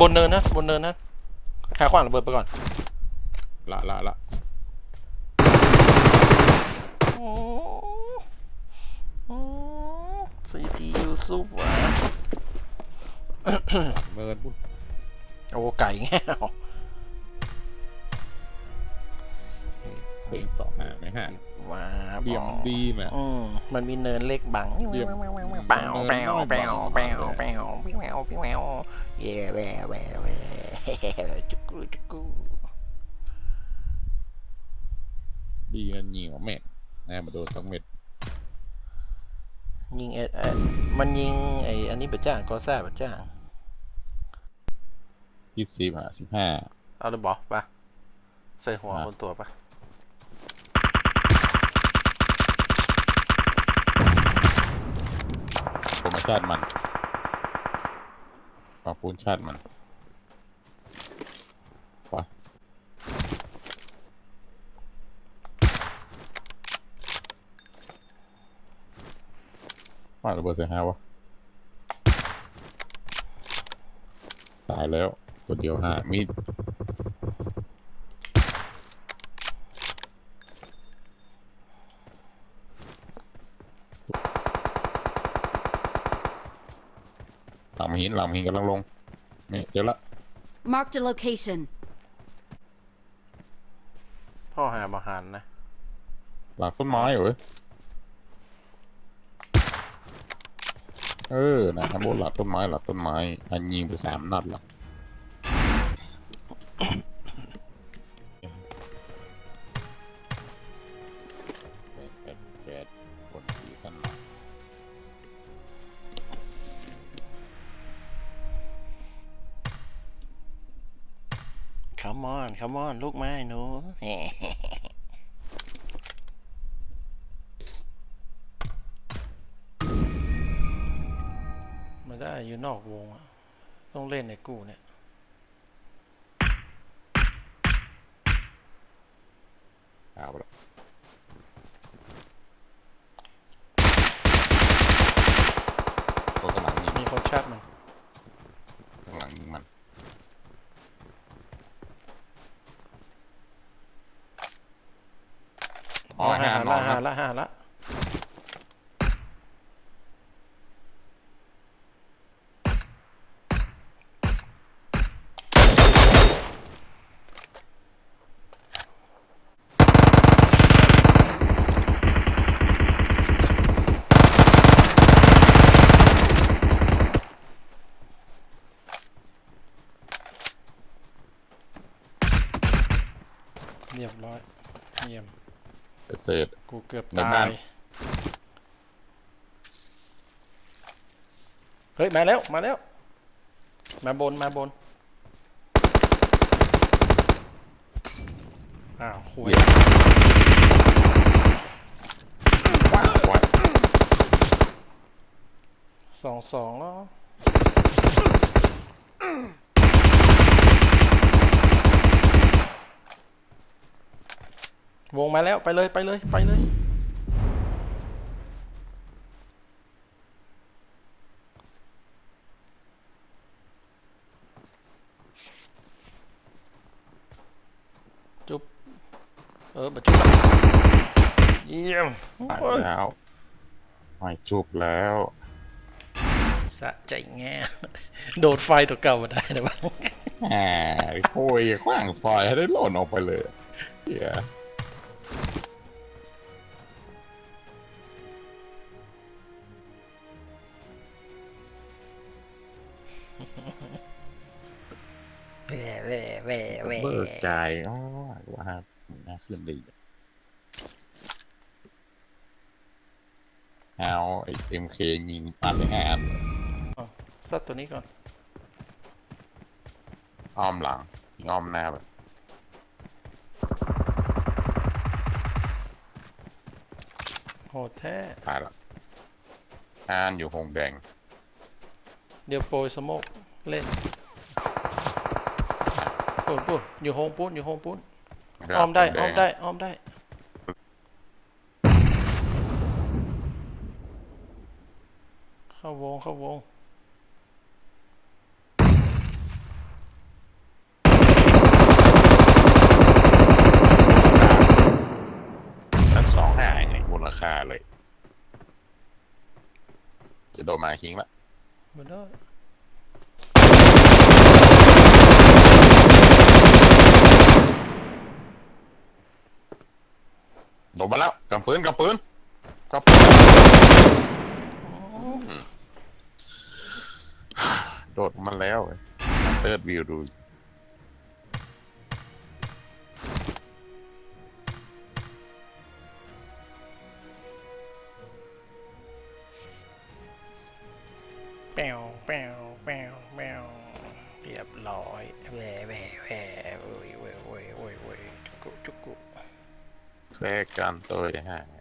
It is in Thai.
บนเนินนะ บนเนินนะหาขวานระเบิดไปก่อน ละละละซีทียูซุปวะเมินพุ่นโอ้ไก่แง่วเป็นสองห้าไม่ห้าว้าเบี่ยมดีแม่อืมมันมีเนินเล็กบังเบี่ยมเปล่าเปล่าเปล่าเปล่าเนินน้อยบังเปล่าพี่แมวพี่แมว เย่แหวแหวแหวจุกกูจุกกูดีกันยิงของเม็ดแน่มาโดนสองเม็ดยิงเอเอ่อมันยิงไออันนี้บัจ้างก็แซ่บัจ้างยี่สิบห้าสิบห้าเอาเลยบอกปะใส่หัวอะบนตัวปะโปรโมชั่นมัน ปรับปูนชาติมันไปว่าระเบิดเสียหายวะ ตายแล้ว ตัวเดียวห้ามีด ลังหินหลังหินกำลังลงนี่เจอละ Marked a location. พ่อหาบาหารนะ หลังต้นไม้เหรอเว้ยเออนะบนหลังต้นไม้หลังต้นไม้อันยิงไปสามนัดละ คัมอนคัมอนลูกไม้หนูไมาได้อยู่นอกวงอะต้องเล่นในกูเนี่ยเอาละตัวข้างหลังยิง มีคนชัดมัน ข้างหลังยิงมัน อ๋อหาหาละนอนหานะละหาละเรียบร้อยเยี่ยม เสร็จกูเกือบในตาบ้ายนเฮ้ย มาแล้ว มาแล้ว มาบน มาบน อ้าวคุยว้าวว้าวสองสองแล้ว วงมาแล้วไปเลยไปเลยไปเลย จุ๊บเออบัจุ๊บละเยี่ยมตายโอ้ยแล้วไม่จุบแล้วสะใจแง่โดดไฟตัวเก่ามาได้นะบ้างแหมโคุยขว้างไฟให้ได้หล่นออกไปเลยเฮียแหว่แหว่แหว่แหว่เบิกใจอ๋อว่าน่าขึ้นดีเอาไอเอ็มเคยิงปันไปห้าอันซัดตัวนี้ก่อน อ้อมหลังยิงอ้อมหน้าแบบโหดแท้ตายละอ่านอยู่หงแดง เดี๋ยวโปรยสโมกเล่นปูนปูนอยู่โฮมปูนอยู่โฮมปูนอ้อมได้อ้อมได้อ้อมได้เข้าวงเข้าวงชั้นสองหายมูลค่าเลย จะโดนมาคิงละ กำปืนกำปืนกำปืนโดดมันแล้วเว้ยเติร์ดวิวดู แปวแปวแปวแปวเรียบร้อยแหวแหวแหวเว้ยเว้ยเว้ยเว้ยเว้ยจุกุจุกุแทรกกันตัวฮะ